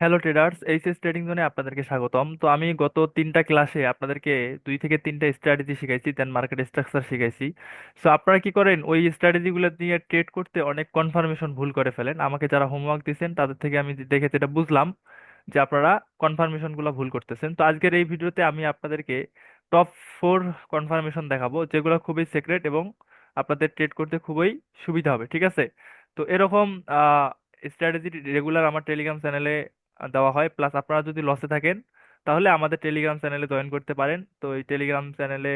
Hello traders HS trading জোনে আপনাদেরকে স্বাগতম। তো আমি গত তিনটা ক্লাসে আপনাদেরকে দুই থেকে তিনটা স্ট্র্যাটেজি শিখাইছি দেন মার্কেট স্ট্রাকচার শিখাইছি। সো আপনারা কি করেন? ওই স্ট্র্যাটেজিগুলো নিয়ে ট্রেড করতে অনেক কনফার্মেশন ভুল করে ফেলেন। আমাকে যারা হোমওয়ার্ক দিয়েছেন তাদের থেকে আমি দেখে যেটা বুঝলাম, যে আপনারা কনফার্মেশনগুলো ভুল করতেছেন। তো আজকের এই ভিডিওতে আমি আপনাদেরকে টপ ফোর কনফার্মেশন দেখাবো, যেগুলো খুবই সিক্রেট এবং আপনাদের ট্রেড করতে খুবই সুবিধা হবে, ঠিক আছে? তো এরকম স্ট্র্যাটেজি রেগুলার আমার টেলিগ্রাম চ্যানেলে দেওয়া হয়। প্লাস আপনারা যদি লসে থাকেন, তাহলে আমাদের টেলিগ্রাম চ্যানেলে জয়েন করতে পারেন। তো এই টেলিগ্রাম চ্যানেলে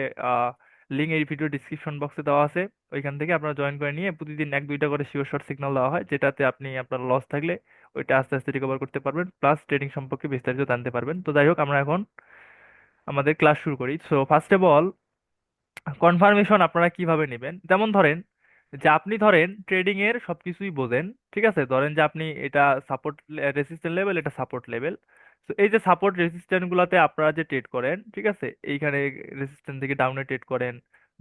লিঙ্ক এই ভিডিও ডিসক্রিপশন বক্সে দেওয়া আছে। ওইখান থেকে আপনারা জয়েন করে নিয়ে প্রতিদিন এক, দুইটা করে শিওর শর্ট সিগন্যাল দেওয়া হয়, যেটাতে আপনি আপনার লস থাকলে ওইটা আস্তে আস্তে রিকভার করতে পারবেন। প্লাস ট্রেডিং সম্পর্কে বিস্তারিত জানতে পারবেন। তো যাই হোক, আমরা এখন আমাদের ক্লাস শুরু করি। So first of all confirmation আপনারা কীভাবে নেবেন? যেমন ধরেন যে আপনি ধরেন ট্রেডিং এর সবকিছুই বোঝেন, ঠিক আছে? ধরেন যে আপনি এটা সাপোর্ট রেজিস্ট্যান্ট লেভেল এটা সাপোর্ট লেভেল তো এই যে সাপোর্ট রেজিস্ট্যান্ট গুলাতে আপনারা যে ট্রেড করেন, ঠিক আছে? এইখানে রেজিস্ট্যান্ট থেকে ডাউনে ট্রেড করেন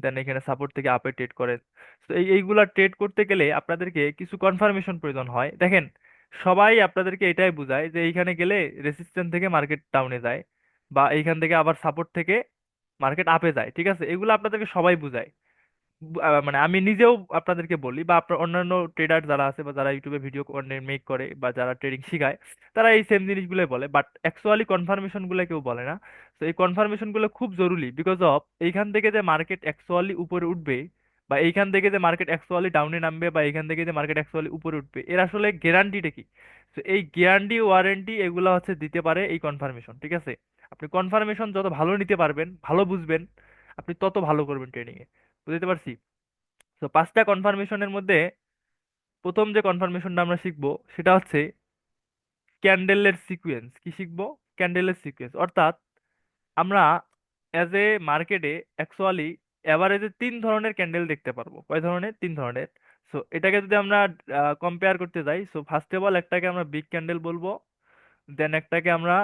দেন এখানে সাপোর্ট থেকে আপে ট্রেড করেন। তো এই, এইগুলা ট্রেড করতে গেলে আপনাদেরকে কিছু কনফার্মেশন প্রয়োজন হয়। দেখেন, সবাই আপনাদেরকে এটাই বোঝায় যে এইখানে গেলে রেজিস্ট্যান্ট থেকে মার্কেট ডাউনে যায়, বা এইখান থেকে আবার সাপোর্ট থেকে মার্কেট আপে যায়, ঠিক আছে? এগুলো আপনাদেরকে সবাই বুঝায়। মানে আমি নিজেও আপনাদেরকে বলি বা আপনার অন্যান্য ট্রেডার যারা আছে বা যারা ইউটিউবে ভিডিও মেক করে বা যারা ট্রেডিং শিখায়, তারা এই সেম জিনিসগুলোই বলে। বাট অ্যাকচুয়ালি কনফার্মেশনগুলো কেউ বলে না। তো এই কনফার্মেশনগুলো খুব জরুরি বিকজ অফ এইখান থেকে যে মার্কেট অ্যাকচুয়ালি উপরে উঠবে বা এইখান থেকে যে মার্কেট অ্যাকচুয়ালি ডাউনে নামবে বা এইখান থেকে যে মার্কেট অ্যাকচুয়ালি উপরে উঠবে, এর আসলে গ্যারান্টিটা কি? তো এই গ্যারান্টি ওয়ারেন্টি এগুলো হচ্ছে দিতে পারে এই কনফার্মেশন ঠিক আছে? আপনি কনফার্মেশন যত ভালো নিতে পারবেন, ভালো বুঝবেন, আপনি তত ভালো করবেন ট্রেডিং এ বুঝতে পারছি? তো পাঁচটা কনফার্মেশনের মধ্যে প্রথম যে কনফার্মেশনটা আমরা শিখব, সেটা হচ্ছে ক্যান্ডেলের সিকোয়েন্স কি শিখব? ক্যান্ডেলের সিকুয়েন্স অর্থাৎ আমরা অ্যাজ এ মার্কেটে অ্যাকচুয়ালি অ্যাভারেজে তিন ধরনের ক্যান্ডেল দেখতে পারব। কয় ধরনের? তিন ধরনের। সো এটাকে যদি আমরা কম্পেয়ার করতে যাই সো ফার্স্ট অফ অল একটাকে আমরা বিগ ক্যান্ডেল বলব দেন একটাকে আমরা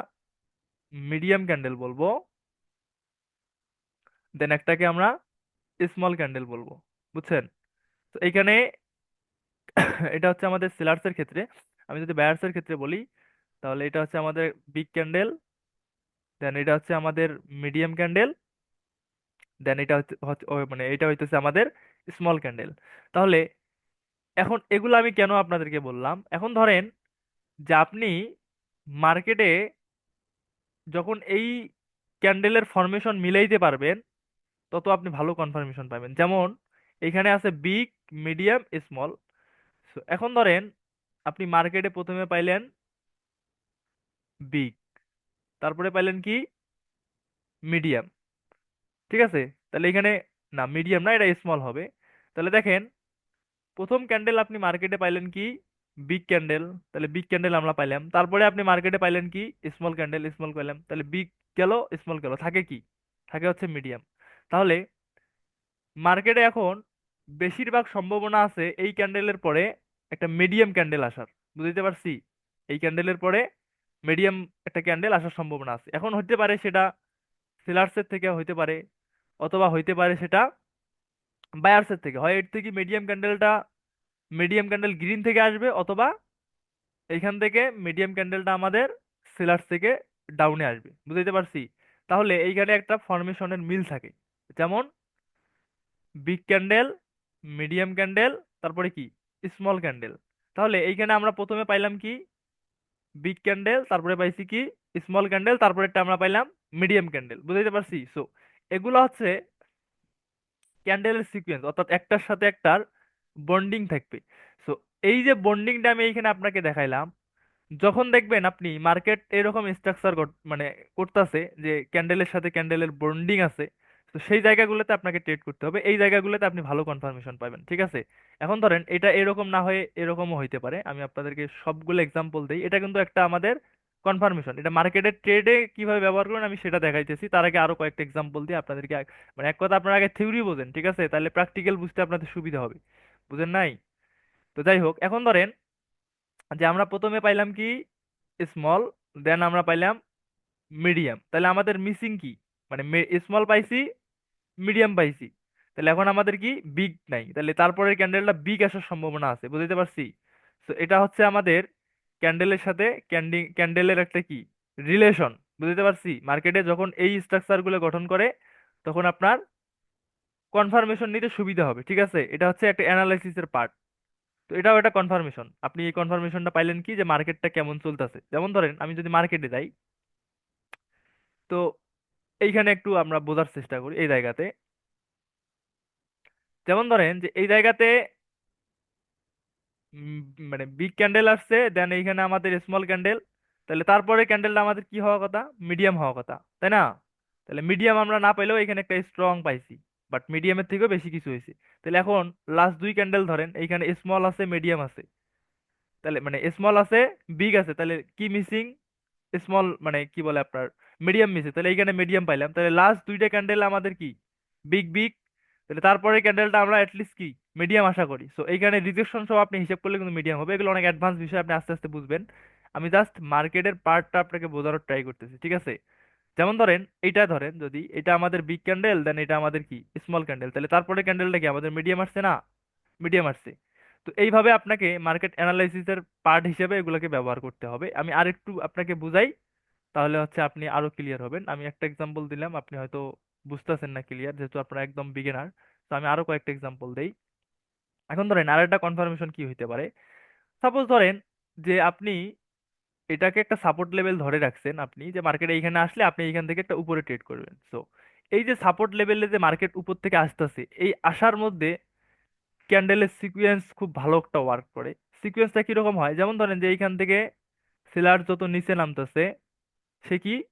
মিডিয়াম ক্যান্ডেল বলব দেন একটাকে আমরা স্মল ক্যান্ডেল বলব, বুঝছেন? তো এইখানে এটা হচ্ছে আমাদের সেলার্সের ক্ষেত্রে। আমি যদি বায়ার্সের ক্ষেত্রে বলি, তাহলে এটা হচ্ছে আমাদের বিগ ক্যান্ডেল দেন এটা হচ্ছে আমাদের মিডিয়াম ক্যান্ডেল দেন এটা হচ্ছে- মানে এটা হইতেছে আমাদের স্মল ক্যান্ডেল তাহলে এখন এগুলো আমি কেন আপনাদেরকে বললাম? এখন ধরেন যে আপনি মার্কেটে যখন এই ক্যান্ডেলের ফরমেশন মিলাইতে পারবেন তত আপনি ভালো কনফার্মেশন পাবেন। যেমন, এখানে আছে বিগ মিডিয়াম স্মল এখন ধরেন, আপনি মার্কেটে প্রথমে পাইলেন বিগ তারপরে পাইলেন কি? মিডিয়াম ঠিক আছে? তাহলে এখানে, না মিডিয়াম না, এটা স্মল হবে। তাহলে দেখেন, প্রথম ক্যান্ডেল আপনি মার্কেটে পাইলেন কি? বিগ ক্যান্ডেল তাহলে বিগ ক্যান্ডেল আমরা পাইলাম। তারপরে আপনি মার্কেটে পাইলেন কি? স্মল ক্যান্ডেল স্মল পাইলাম। তাহলে বিগ গেল স্মল গেল। থাকে কি? থাকে হচ্ছে মিডিয়াম তাহলে মার্কেটে এখন বেশিরভাগ সম্ভাবনা আছে এই ক্যান্ডেলের পরে একটা মিডিয়াম ক্যান্ডেল আসার। বুঝতে পারছি? এই ক্যান্ডেলের পরে মিডিয়াম একটা ক্যান্ডেল আসার সম্ভাবনা আছে। এখন হতে পারে সেটা সেলার্সের থেকে হইতে পারে, অথবা হইতে পারে সেটা বায়ার্সের থেকে। হয় এর থেকে মিডিয়াম ক্যান্ডেলটা মিডিয়াম ক্যান্ডেল গ্রিন থেকে আসবে, অথবা এইখান থেকে মিডিয়াম ক্যান্ডেলটা আমাদের সেলার্স থেকে ডাউনে আসবে। বুঝতে পারছি? তাহলে এইখানে একটা ফরমেশনের মিল থাকে। যেমন বিগ ক্যান্ডেল মিডিয়াম ক্যান্ডেল তারপরে কি? স্মল ক্যান্ডেল তাহলে এইখানে আমরা প্রথমে পাইলাম কি? বিগ ক্যান্ডেল তারপরে পাইছি কি? স্মল ক্যান্ডেল তারপরেরটা আমরা পাইলাম মিডিয়াম ক্যান্ডেল বুঝতে পারছি? সো এগুলো হচ্ছে ক্যান্ডেলের সিকোয়েন্স অর্থাৎ একটার সাথে একটার বন্ডিং থাকবে। সো এই যে বন্ডিংটা আমি এইখানে আপনাকে দেখাইলাম, যখন দেখবেন আপনি মার্কেট এরকম স্ট্রাকচার মানে করতেছে যে ক্যান্ডেলের সাথে ক্যান্ডেলের বন্ডিং আছে তো সেই জায়গাগুলোতে আপনাকে ট্রেড করতে হবে। এই জায়গাগুলোতে আপনি ভালো কনফার্মেশন পাবেন, ঠিক আছে? এখন ধরেন এটা এরকম না হয়ে এরকমও হইতে পারে। আমি আপনাদেরকে সবগুলো এক্সাম্পল দিই। এটা কিন্তু একটা আমাদের কনফার্মেশন এটা মার্কেটের ট্রেডে কীভাবে ব্যবহার করেন আমি সেটা দেখাইতেছি। তার আগে আরও কয়েকটা এক্সাম্পল দিয়ে আপনাদেরকে মানে এক কথা আপনারা আগে থিওরি বোঝেন, ঠিক আছে? তাহলে প্র্যাকটিক্যাল বুঝতে আপনাদের সুবিধা হবে। বুঝেন নাই? তো যাই হোক, এখন ধরেন যে আমরা প্রথমে পাইলাম কি? স্মল দেন আমরা পাইলাম মিডিয়াম তাহলে আমাদের মিসিং কি? মানে স্মল পাইছি মিডিয়াম পাইছি তাহলে এখন আমাদের কি বিগ নাই। তাহলে তারপরের ক্যান্ডেলটা বিগ আসার সম্ভাবনা আছে বুঝতে পারছি? তো এটা হচ্ছে আমাদের ক্যান্ডেলের সাথে ক্যান্ডি ক্যান্ডেলের একটা কি? রিলেশন বুঝতে পারছি? মার্কেটে যখন এই স্ট্রাকচারগুলো গঠন করে, তখন আপনার কনফার্মেশন নিতে সুবিধা হবে, ঠিক আছে? এটা হচ্ছে একটা অ্যানালাইসিসের পার্ট তো এটাও একটা কনফার্মেশন আপনি এই কনফার্মেশনটা পাইলেন কি? যে মার্কেটটা কেমন চলতেছে। যেমন ধরেন, আমি যদি মার্কেটে যাই, তো এইখানে একটু আমরা বোঝার চেষ্টা করি এই জায়গাতে। যেমন ধরেন যে এই জায়গাতে মানে বিগ ক্যান্ডেল আসছে দেন এইখানে আমাদের স্মল ক্যান্ডেল তাহলে তারপরে ক্যান্ডেলটা আমাদের কি হওয়া কথা? মিডিয়াম হওয়া কথা, তাই না? তাহলে মিডিয়াম আমরা না পাইলেও এখানে একটা স্ট্রং পাইছি বাট মিডিয়ামের থেকেও বেশি কিছু হয়েছে। তাহলে এখন লাস্ট দুই ক্যান্ডেল ধরেন, এইখানে স্মল আছে মিডিয়াম আছে। তাহলে মানে স্মল আছে বিগ আছে, তাহলে কি মিসিং স্মল মানে কি বলে আপনার? মিডিয়াম মিসিং তাহলে এইখানে মিডিয়াম পাইলাম। তাহলে লাস্ট দুইটা ক্যান্ডেল আমাদের কি? বিগ বিগ তাহলে তারপরে ক্যান্ডেলটা আমরা অ্যাটলিস্ট কি? মিডিয়াম আশা করি। সো এইখানে রিজেকশন সব আপনি হিসাব করলে কিন্তু মিডিয়াম হবে। এগুলো অনেক অ্যাডভান্স বিষয়, আপনি আস্তে আস্তে বুঝবেন। আমি জাস্ট মার্কেটের পার্টটা আপনাকে বোঝানোর ট্রাই করতেছি, ঠিক আছে? যেমন ধরেন, এইটা ধরেন যদি, এটা আমাদের বিগ ক্যান্ডেল দেন এটা আমাদের কি? স্মল ক্যান্ডেল তাহলে তারপরে ক্যান্ডেলটা কি? আমাদের মিডিয়াম আসছে না? মিডিয়াম আসছে। তো এইভাবে আপনাকে মার্কেট অ্যানালাইসিসের পার্ট হিসেবে এগুলোকে ব্যবহার করতে হবে। আমি আরেকটু আপনাকে বুঝাই। তাহলে হচ্ছে আপনি আরও ক্লিয়ার হবেন। আমি একটা এক্সাম্পল দিলাম, আপনি হয়তো বুঝতেছেন না ক্লিয়ার যেহেতু আপনারা একদম বিগিনার তো আমি আরও কয়েকটা এক্সাম্পল দেই। এখন ধরেন আর একটা কনফার্মেশন কি হইতে পারে? সাপোজ ধরেন যে আপনি এটাকে একটা সাপোর্ট লেভেল ধরে রাখছেন আপনি, যে মার্কেট এইখানে আসলে আপনি এইখান থেকে একটা উপরে ট্রেড করবেন। সো এই যে সাপোর্ট লেভেলে যে মার্কেট উপর থেকে আসতেছে, এই আসার মধ্যে ক্যান্ডেলের সিকুয়েন্স খুব ভালো একটা ওয়ার্ক করে। সিকুয়েন্সটা কীরকম হয়? যেমন ধরেন যে এইখান থেকে সেলার যত নিচে নামতেছে সে কি?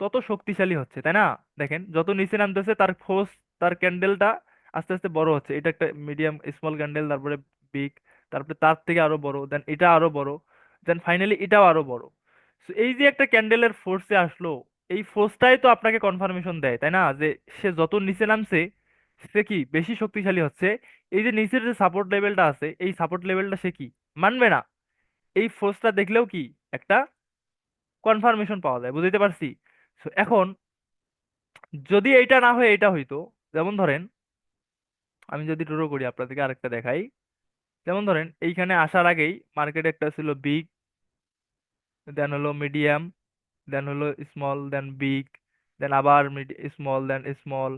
তত শক্তিশালী হচ্ছে, তাই না? দেখেন, যত নিচে নামতেছে, তার ফোর্স তার ক্যান্ডেলটা আস্তে আস্তে বড় হচ্ছে। এটা একটা মিডিয়াম স্মল ক্যান্ডেল তারপরে বিগ তারপরে তার থেকে আরও বড় দেন এটা আরও বড় দেন ফাইনালি এটাও আরও বড়। So, এই যে একটা ক্যান্ডেলের ফোর্সে আসলো, এই ফোর্সটাই তো আপনাকে কনফার্মেশন দেয়, তাই না? যে সে যত নিচে নামছে, সে কি বেশি শক্তিশালী হচ্ছে? এই যে নিচের যে সাপোর্ট লেভেলটা আছে, এই সাপোর্ট লেভেলটা সে কি? মানবে না। এই ফোর্সটা দেখলেও কি একটা কনফার্মেশন পাওয়া যায় বুঝতে পারছি? এখন যদি এইটা না হয়ে এটা হইতো, যেমন ধরেন, আমি যদি ড্র করি, আপনাদেরকে আরেকটা দেখাই। যেমন ধরেন, এইখানে আসার আগেই মার্কেট একটা ছিল বিগ দেন হলো মিডিয়াম দেন হলো স্মল দেন বিগ দেন আবার small then small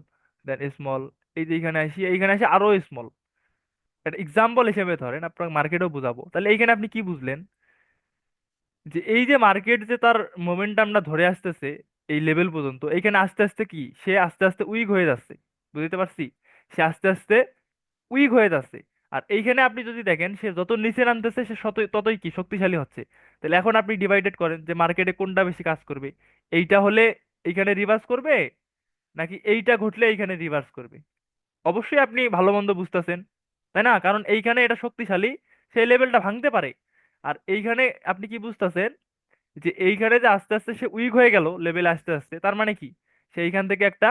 then small এই যে এইখানে আসি এইখানে আসি আরও স্মল একটা এক্সাম্পল হিসেবে ধরেন আপনার মার্কেটও বুঝাবো। তাহলে এইখানে আপনি কি বুঝলেন? যে এই যে মার্কেট যে তার মোমেন্টামটা ধরে আসতেছে এই লেভেল পর্যন্ত, এইখানে আস্তে আস্তে কি? সে আস্তে আস্তে উইক হয়ে যাচ্ছে। বুঝতে পারছি? সে আস্তে আস্তে উইক হয়ে যাচ্ছে। আর এইখানে আপনি যদি দেখেন, সে যত নিচে নামতেছে, সে ততই কি? শক্তিশালী হচ্ছে। তাহলে এখন আপনি ডিভাইডেড করেন যে মার্কেটে কোনটা বেশি কাজ করবে? এইটা হলে এইখানে রিভার্স করবে? নাকি এইটা ঘটলে এইখানে রিভার্স করবে? অবশ্যই আপনি ভালো মন্দ বুঝতেছেন, তাই না? কারণ এইখানে এটা শক্তিশালী সেই লেভেলটা ভাঙতে পারে। আর এইখানে আপনি কি বুঝতেছেন? যে এইখানে যে আস্তে আস্তে সে উইক হয়ে গেল লেভেলে আস্তে আস্তে, তার মানে কি? সেইখান থেকে একটা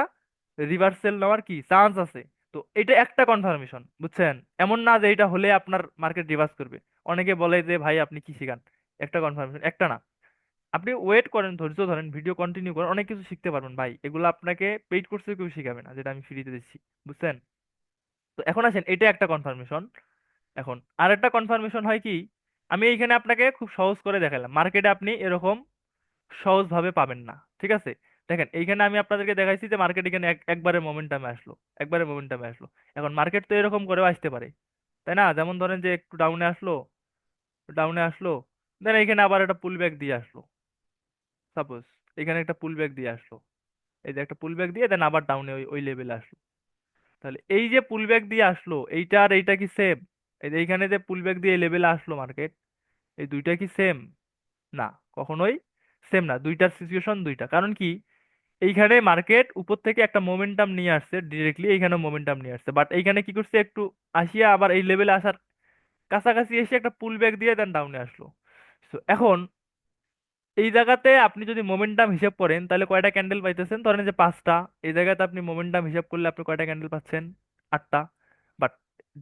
রিভার্সেল নেওয়ার কি চান্স আছে। তো এটা একটা কনফার্মেশন বুঝছেন? এমন না যে এটা হলে আপনার মার্কেট রিভার্স করবে। অনেকে বলে যে, ভাই, আপনি কি শিখান? একটা কনফার্মেশন একটা না। আপনি ওয়েট করেন, ধৈর্য ধরেন ভিডিও কন্টিনিউ করেন, অনেক কিছু শিখতে পারবেন। ভাই, এগুলো আপনাকে পেইড কোর্সে কেউ শিখাবে না, যেটা আমি ফ্রিতে দিচ্ছি, বুঝছেন? তো এখন আসেন, এটা একটা কনফার্মেশন এখন আর একটা কনফার্মেশন হয় কি? আমি এইখানে আপনাকে খুব সহজ করে দেখালাম। মার্কেটে আপনি এরকম সহজভাবে পাবেন না, ঠিক আছে? দেখেন, এইখানে আমি আপনাদেরকে দেখাইছি যে মার্কেট এখানে এক একবারে মোমেন্টামে আসলো একবারে মোমেন্টামে আসলো। এখন মার্কেট তো এরকম করেও আসতে পারে, তাই না? যেমন ধরেন যে একটু ডাউনে আসলো ডাউনে আসলো দেন এখানে আবার একটা পুল ব্যাক দিয়ে আসলো। সাপোজ এখানে একটা পুল ব্যাক দিয়ে আসলো, এই যে একটা পুল ব্যাক দিয়ে দেন আবার ডাউনে ওই ওই লেভেলে আসলো। তাহলে এই যে পুল ব্যাক দিয়ে আসলো এইটা আর এইটা কি সেম এইখানে যে পুল ব্যাক দিয়ে এই লেভেলে আসলো মার্কেট এই দুইটা কি সেম না, কখনোই সেম না দুইটার সিচুয়েশন দুইটা। কারণ কি? এইখানে মার্কেট উপর থেকে একটা মোমেন্টাম নিয়ে আসছে ডিরেক্টলি এইখানে মোমেন্টাম নিয়ে আসছে। বাট এইখানে কি করছে? একটু আসিয়া আবার এই লেভেলে আসার কাছাকাছি এসে একটা পুল ব্যাক দিয়ে দেন ডাউনে আসলো। তো এখন এই জায়গাতে আপনি যদি মোমেন্টাম হিসাব করেন, তাহলে কয়টা ক্যান্ডেল পাইতেছেন? ধরেন যে পাঁচটা। এই জায়গাতে আপনি মোমেন্টাম হিসাব করলে আপনি কয়টা ক্যান্ডেল পাচ্ছেন? আটটা।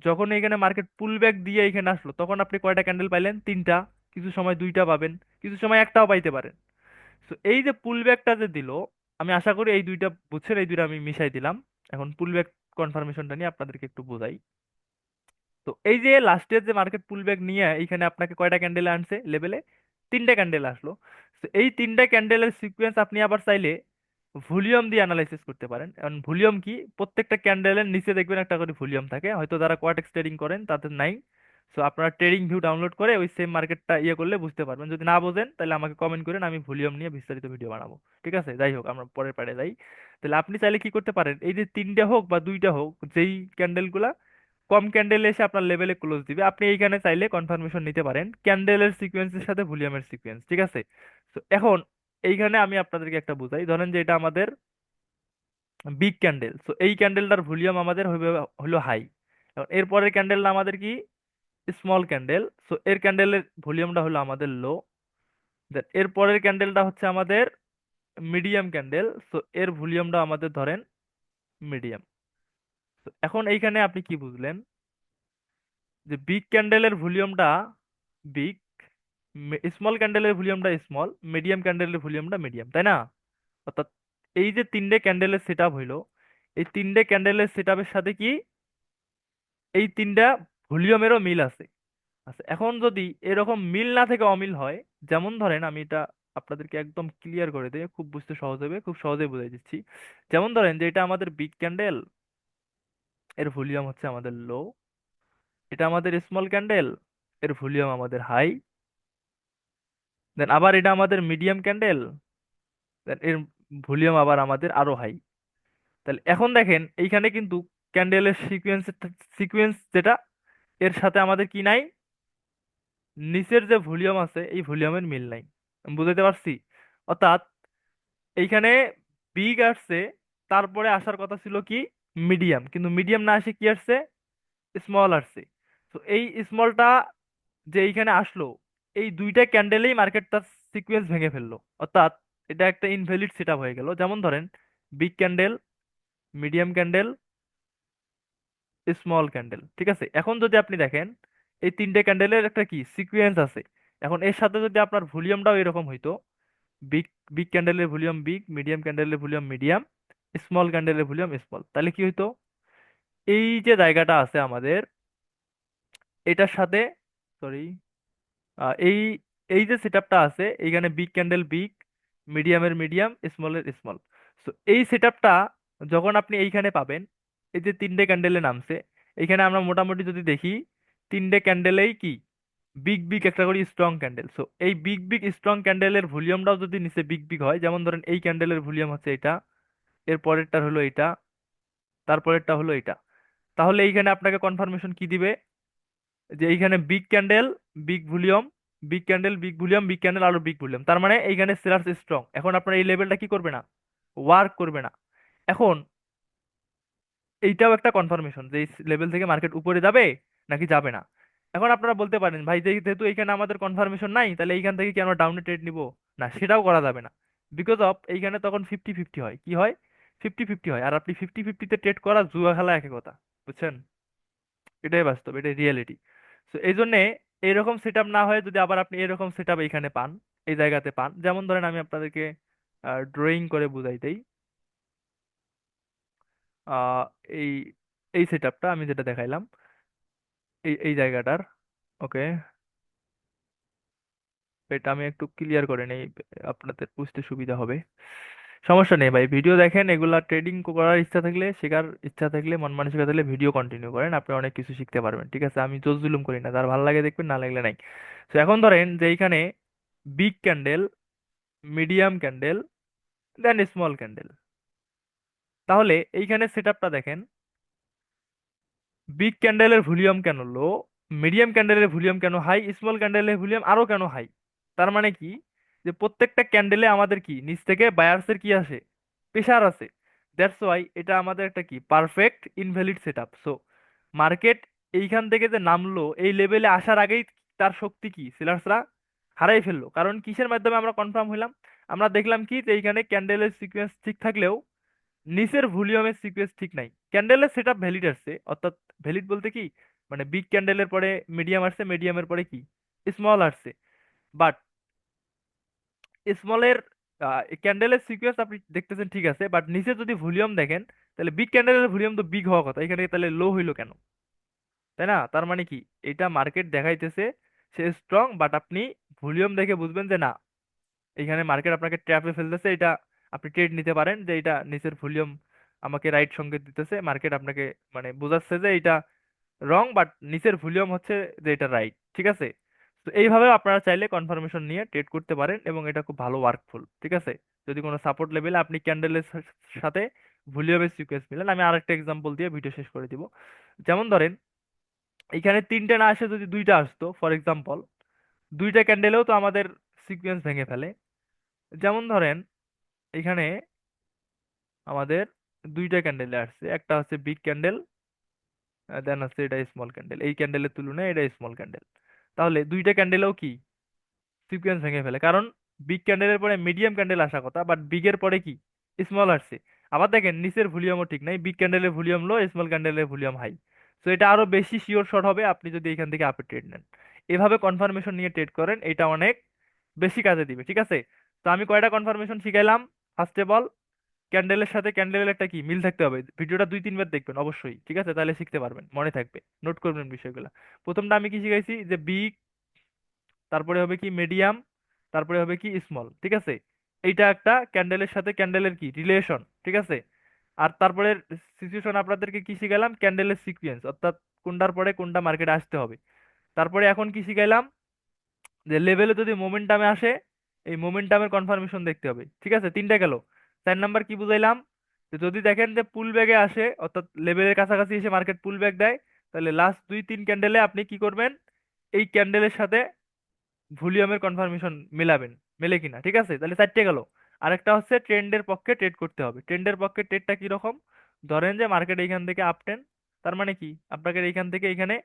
যখন এখানে মার্কেট পুল ব্যাক দিয়ে এখানে আসলো, তখন আপনি কয়টা ক্যান্ডেল পাইলেন? তিনটা। কিছু সময় দুইটা পাবেন, কিছু সময় একটাও পাইতে পারেন। তো এই যে পুল ব্যাকটা যে দিল, আমি আশা করি এই দুইটা বুঝছেন, এই দুইটা আমি মিশাই দিলাম। এখন পুল ব্যাক কনফার্মেশনটা নিয়ে আপনাদেরকে একটু বোঝাই। তো এই যে লাস্টের যে মার্কেট পুল ব্যাক নিয়ে এইখানে আপনাকে কয়টা ক্যান্ডেল আনছে? লেভেলে তিনটা ক্যান্ডেল আসলো। তো এই তিনটা ক্যান্ডেলের সিকোয়েন্স আপনি আবার চাইলে ভলিউম দিয়ে অ্যানালাইসিস করতে পারেন। কারণ ভলিউম কি? প্রত্যেকটা ক্যান্ডেলের নিচে দেখবেন একটা করে ভলিউম থাকে। হয়তো যারা কোয়াটেক্স ট্রেডিং করেন, তাদের নাই। সো আপনারা ট্রেডিং ভিউ ডাউনলোড করে ওই সেম মার্কেটটা ইয়ে করলে বুঝতে পারবেন। যদি না বোঝেন, তাহলে আমাকে কমেন্ট করেন, আমি ভলিউম নিয়ে বিস্তারিত ভিডিও বানাবো। ঠিক আছে? যাই হোক, আমরা পরের পারে যাই। তাহলে আপনি চাইলে কি করতে পারেন? এই যে তিনটা হোক বা দুইটা হোক, যেই ক্যান্ডেলগুলা কম ক্যান্ডেল এসে আপনার লেভেলে ক্লোজ দিবে। আপনি এইখানে চাইলে কনফার্মেশন নিতে পারেন। ক্যান্ডেলের সিকোয়েন্সের সাথে ভলিউমের সিকোয়েন্স ঠিক আছে? তো এখন এইখানে আমি আপনাদেরকে একটা বুঝাই। ধরেন যে এটা আমাদের বিগ ক্যান্ডেল সো এই ক্যান্ডেলটার ভলিউম আমাদের হলো হাই এখন এরপরের ক্যান্ডেলটা আমাদের কি? স্মল ক্যান্ডেল সো এর ক্যান্ডেলের ভলিউমটা হলো আমাদের লো দেন এর পরের ক্যান্ডেলটা হচ্ছে আমাদের মিডিয়াম ক্যান্ডেল সো এর ভলিউমটা আমাদের ধরেন মিডিয়াম এখন এইখানে আপনি কি বুঝলেন? যে বিগ ক্যান্ডেলের ভলিউমটা বিগ স্মল ক্যান্ডেলের ভলিউমটা স্মল মিডিয়াম ক্যান্ডেলের ভলিউমটা মিডিয়াম তাই না? অর্থাৎ এই যে তিনটে ক্যান্ডেলের সেট আপ হইল, এই তিনটে ক্যান্ডেলের সেট আপের সাথে কি এই তিনটা ভলিউমেরও মিল আছে। আচ্ছা এখন যদি এরকম মিল না থেকে অমিল হয়, যেমন ধরেন আমি এটা আপনাদেরকে একদম ক্লিয়ার করে দিই, খুব বুঝতে সহজ হবে, খুব সহজে বুঝাই দিচ্ছি। যেমন ধরেন যে এটা আমাদের বিগ ক্যান্ডেল এর ভলিউম হচ্ছে আমাদের লো এটা আমাদের স্মল ক্যান্ডেল এর ভলিউম আমাদের হাই দেন আবার এটা আমাদের মিডিয়াম ক্যান্ডেল দেন এর ভলিউম আবার আমাদের আরও হাই তাহলে এখন দেখেন, এইখানে কিন্তু ক্যান্ডেলের সিকোয়েন্স সিকোয়েন্স যেটা, এর সাথে আমাদের কি নাই? নিচের যে ভলিউম আছে, এই ভলিউমের মিল নাই। বুঝাতে পারছি? অর্থাৎ এইখানে বিগ আসছে, তারপরে আসার কথা ছিল কি? মিডিয়াম কিন্তু মিডিয়াম না আসে কি আসছে? স্মল আসছে। তো এই স্মলটা যে এইখানে আসলো এই দুইটা ক্যান্ডেলেই মার্কেট তার সিকোয়েন্স ভেঙে ফেলল। অর্থাৎ এটা একটা ইনভ্যালিড সেট হয়ে গেল। যেমন ধরেন big candle medium candle small candle ঠিক আছে? এখন যদি আপনি দেখেন, এই তিনটে ক্যান্ডেলের একটা কি? সিকুয়েন্স আছে। এখন এর সাথে যদি আপনার ভলিউমটাও এরকম হইতো বিগ বিগ ক্যান্ডেলের ভলিউম বিগ মিডিয়াম ক্যান্ডেলের ভলিউম মিডিয়াম স্মল ক্যান্ডেলের ভলিউম স্মল তাহলে কি হইতো? এই যে জায়গাটা আছে আমাদের, এটার সাথে সরি এই এই যে সেটআপটা আছে, এইখানে বিগ ক্যান্ডেল বিগ মিডিয়ামের মিডিয়াম স্মলের স্মল সো এই সেটআপটা যখন আপনি এইখানে পাবেন, এই যে তিনটে ক্যান্ডেলে নামছে, এইখানে আমরা মোটামুটি যদি দেখি, তিনটে ক্যান্ডেলেই কি? বিগ বিগ একটা করে স্ট্রং ক্যান্ডেল সো এই বিগ বিগ স্ট্রং ক্যান্ডেলের ভলিউমটাও যদি নিচে বিগ বিগ হয়, যেমন ধরেন এই ক্যান্ডেলের ভলিউম হচ্ছে এটা এর পরেরটা হলো এটা তারপরেরটা হলো এটা তাহলে এইখানে আপনাকে কনফার্মেশন কি দিবে? যে এইখানে big candle big volume big candle big volume big candle আরও বিগ ভলিউম তার মানে এইখানে সেলার্স স্ট্রং এখন আপনার এই লেভেলটা কি করবে না? ওয়ার্ক করবে না। এখন এইটাও একটা কনফার্মেশন যে এই লেভেল থেকে মার্কেট উপরে যাবে নাকি যাবে না। এখন আপনারা বলতে পারেন, ভাই যেহেতু এইখানে আমাদের কনফার্মেশন নাই, তাহলে এইখান থেকে কি আমরা ডাউনে ট্রেড নিব? না, সেটাও করা যাবে না। বিকজ অফ এইখানে তখন ফিফটি ফিফটি হয়। কি হয়? ফিফটি ফিফটি হয়। আর আপনি ফিফটি ফিফটিতে ট্রেড করা জুয়া খেলা একই কথা। বুঝছেন? এটাই বাস্তব, এটাই রিয়েলিটি সো এই জন্যে এরকম সেট আপ না হয় যদি আবার আপনি এরকম সেট আপ এইখানে পান, এই জায়গাতে পান, যেমন ধরেন আমি আপনাদেরকে ড্রয়িং করে বুঝাই দেই। এই এই সেট আপটা আমি যেটা দেখাইলাম, এই এই জায়গাটার, ওকে? এটা আমি একটু ক্লিয়ার করে নেই, আপনাদের বুঝতে সুবিধা হবে। সমস্যা নেই ভাই। ভিডিও দেখেন, এগুলা ট্রেডিং করার ইচ্ছা থাকলে, শেখার ইচ্ছা থাকলে, মন মানসিকতা থাকলে ভিডিও কন্টিনিউ করেন, আপনি অনেক কিছু শিখতে পারবেন, ঠিক আছে? আমি জোর জুলুম করি না, যার ভালো লাগে দেখবেন, না লাগলে নাই। তো এখন ধরেন যে এইখানে big candle medium candle then small candle তাহলে এইখানে সেট আপটা দেখেন। বিগ ক্যান্ডেলের ভলিউম কেন লো মিডিয়াম ক্যান্ডেলের ভলিউম কেন হাই স্মল ক্যান্ডেলের ভলিউম আরও কেন হাই তার মানে কি? যে প্রত্যেকটা ক্যান্ডেলে আমাদের কি? নিচ থেকে বায়ার্সের কি আসে? প্রেসার আছে দ্যাটস ওয়াই এটা আমাদের একটা কি? Perfect invalid setup so market এইখান থেকে যে নামলো, এই লেভেলে আসার আগেই তার শক্তি কি? সেলার্সরা হারাই ফেলল। কারণ কিসের মাধ্যমে আমরা কনফার্ম হইলাম? আমরা দেখলাম কি যে এইখানে ক্যান্ডেলের সিকোয়েন্স ঠিক থাকলেও নিচের ভলিউমের সিকোয়েন্স ঠিক নাই। ক্যান্ডেলের সেটআপ ভ্যালিড আসছে। অর্থাৎ ভ্যালিড বলতে কি? মানে বিগ ক্যান্ডেলের পরে মিডিয়াম আসছে মিডিয়ামের পরে কি? স্মল আসছে। বাট স্মলের ক্যান্ডেলের সিকোয়েন্স আপনি দেখতেছেন ঠিক আছে বাট নিচে যদি ভলিউম দেখেন, তাহলে বিগ ক্যান্ডেলের ভলিউম তো বিগ হওয়ার কথা, এখানে তাহলে লো হইল কেন? তাই না? তার মানে কি? এটা মার্কেট দেখাইতেছে সে স্ট্রং বাট আপনি ভলিউম দেখে বুঝবেন যে না, এখানে মার্কেট আপনাকে ট্র্যাপে ফেলতেছে, এটা আপনি ট্রেড নিতে পারেন, যে এটা নিচের ভলিউম আমাকে রাইট সংকেত দিতেছে মার্কেট আপনাকে মানে বোঝাচ্ছে যে এটা রং বাট নিচের ভলিউম হচ্ছে যে এটা রাইট ঠিক আছে? তো এইভাবে আপনারা চাইলে কনফার্মেশন নিয়ে ট্রেড করতে পারেন এবং এটা খুব ভালো ওয়ার্কফুল ঠিক আছে? যদি কোনো সাপোর্ট লেভেলে আপনি ক্যান্ডেলের সাথে ভলিউমের সিকোয়েন্স মিলান আমি আরেকটা এক্সাম্পল দিয়ে ভিডিও শেষ করে দিব। যেমন ধরেন, এখানে তিনটে না আসে যদি দুইটা আসতো ফর এক্সাম্পল দুইটা ক্যান্ডেলেও তো আমাদের সিকোয়েন্স ভেঙে ফেলে। যেমন ধরেন, এখানে আমাদের দুইটা ক্যান্ডেলে আসছে, একটা হচ্ছে বিগ ক্যান্ডেল দেন হচ্ছে এটা স্মল ক্যান্ডেল এই ক্যান্ডেলের তুলনায় এটা স্মল ক্যান্ডেল তাহলে দুইটা ক্যান্ডেলেও কি? সিকোয়েন্স ভেঙে ফেলে। কারণ বিগ ক্যান্ডেলের পরে মিডিয়াম ক্যান্ডেল আসা কথা বাট বিগের পরে কি? স্মল আসছে। আবার দেখেন, নিচের ভলিউমও ঠিক নাই। বিগ ক্যান্ডেলের ভলিউম লো স্মল ক্যান্ডেলের ভলিউম হাই তো এটা আরও বেশি শিওর শট হবে, আপনি যদি এখান থেকে আপে ট্রেড নেন। এভাবে কনফার্মেশন নিয়ে ট্রেড করেন, এটা অনেক বেশি কাজে দিবে, ঠিক আছে? তো আমি কয়টা কনফার্মেশন শিখাইলাম? ফার্স্ট অফ অল ক্যান্ডেলের সাথে ক্যান্ডেলের একটা কি মিল থাকতে হবে? ভিডিওটা দুই, তিনবার দেখবেন, অবশ্যই। ঠিক আছে? তাহলে শিখতে পারবেন, মনে থাকবে। নোট করবেন বিষয়গুলো। প্রথমটা আমি কি শিখাইছি? যে বিগ তারপরে হবে কি মিডিয়াম তারপরে হবে কি স্মল ঠিক আছে? এইটা একটা ক্যান্ডেলের সাথে ক্যান্ডেলের কি? রিলেশন ঠিক আছে? আর তারপরে সিচুয়েশন আপনাদেরকে কি শিখালাম? ক্যান্ডেলের সিকোয়েন্স অর্থাৎ কোনটার পরে কোনটা মার্কেটে আসতে হবে। তারপরে এখন কি শিখাইলাম? যে লেভেলে যদি মোমেন্টামে আসে, এই মোমেন্টামের কনফার্মেশন দেখতে হবে। ঠিক আছে? তিনটা গেল। চার নাম্বার কি বুঝাইলাম? যে যদি দেখেন যে পুল ব্যাগে আসে, অর্থাৎ লেভেলের কাছাকাছি এসে মার্কেট পুল ব্যাগ দেয়, তাহলে লাস্ট দুই তিন ক্যান্ডেলে আপনি কি করবেন? এই ক্যান্ডেলের সাথে ভলিউমের কনফার্মেশন মেলাবেন। মেলে কিনা, ঠিক আছে? তাহলে চারটে গেল। আরেকটা হচ্ছে ট্রেন্ডের পক্ষে ট্রেড করতে হবে। ট্রেন্ডের পক্ষে ট্রেডটা কীরকম? ধরেন যে মার্কেট এইখান থেকে আপ টেন তার মানে কি? আপনাকে এইখান থেকে এখানে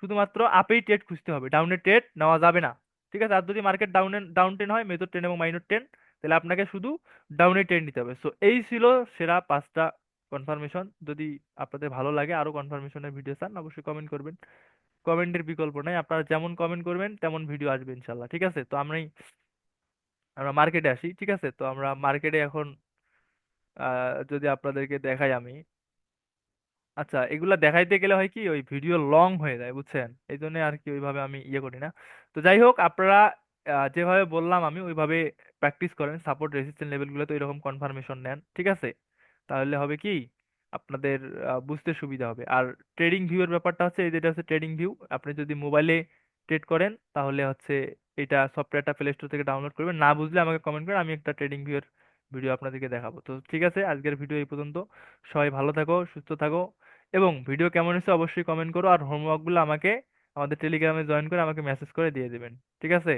শুধুমাত্র আপেই ট্রেড খুঁজতে হবে। ডাউনের ট্রেড নেওয়া যাবে না। ঠিক আছে? আর যদি মার্কেট ডাউনে ডাউন টেন হয় মেজর টেন এবং মাইনর টেন তাহলে আপনাকে শুধু ডাউনে ট্রেড নিতে হবে। সো এই ছিল সেরা পাঁচটা কনফার্মেশন যদি আপনাদের ভালো লাগে আরও কনফার্মেশনের ভিডিও চান, অবশ্যই কমেন্ট করবেন। কমেন্টের বিকল্প নাই। আপনারা যেমন কমেন্ট করবেন, তেমন ভিডিও আসবে ইনশাল্লাহ ঠিক আছে? তো আমি, আমরা মার্কেটে আসি, ঠিক আছে? তো আমরা মার্কেটে এখন যদি আপনাদেরকে দেখাই আমি। আচ্ছা এগুলা দেখাইতে গেলে হয় কি? ওই ভিডিও লং হয়ে যায়, বুঝছেন? এই জন্য আর কি ওইভাবে আমি ইয়ে করি না। তো যাই হোক, আপনারা আহ, যেভাবে বললাম আমি ওইভাবে প্র্যাকটিস করেন সাপোর্ট রেজিস্ট্যান্স লেভেলগুলো তো এরকম কনফার্মেশন নেন ঠিক আছে? তাহলে হবে কি? আপনাদের বুঝতে সুবিধা হবে। আর ট্রেডিং ভিউয়ের ব্যাপারটা হচ্ছে এই যেটা হচ্ছে ট্রেডিং ভিউ আপনি যদি মোবাইলে ট্রেড করেন তাহলে হচ্ছে এটা সফটওয়্যারটা প্লে স্টোর থেকে ডাউনলোড করবেন। না বুঝলে আমাকে কমেন্ট করেন আমি একটা ট্রেডিং ভিউয়ের ভিডিও আপনাদেরকে দেখাবো। তো ঠিক আছে আজকের ভিডিও এই পর্যন্ত। সবাই ভালো থাকো সুস্থ থাকো এবং ভিডিও কেমন হয়েছে অবশ্যই কমেন্ট করো। আর হোমওয়ার্কগুলো আমাকে আমাদের টেলিগ্রামে জয়েন করে আমাকে মেসেজ করে দিয়ে দেবেন। ঠিক আছে?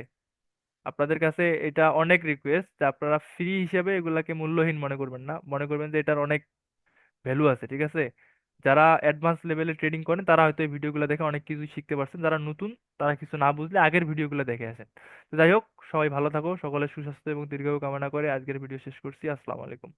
আপনাদের কাছে এটা অনেক রিকোয়েস্ট যে আপনারা ফ্রি হিসেবে এগুলাকে মূল্যহীন মনে করবেন না। মনে করবেন যে এটার অনেক ভ্যালু আছে, ঠিক আছে? যারা অ্যাডভান্স লেভেলে ট্রেডিং করেন, তারা হয়তো এই ভিডিওগুলো দেখে অনেক কিছু শিখতে পারছেন। যারা নতুন, তারা কিছু না বুঝলে আগের ভিডিওগুলো দেখে আসেন। তো যাই হোক, সবাই ভালো থাকো, সকলে সুস্বাস্থ্য এবং দীর্ঘায়ু কামনা করে আজকের ভিডিও শেষ করছি। আসসালামু আলাইকুম।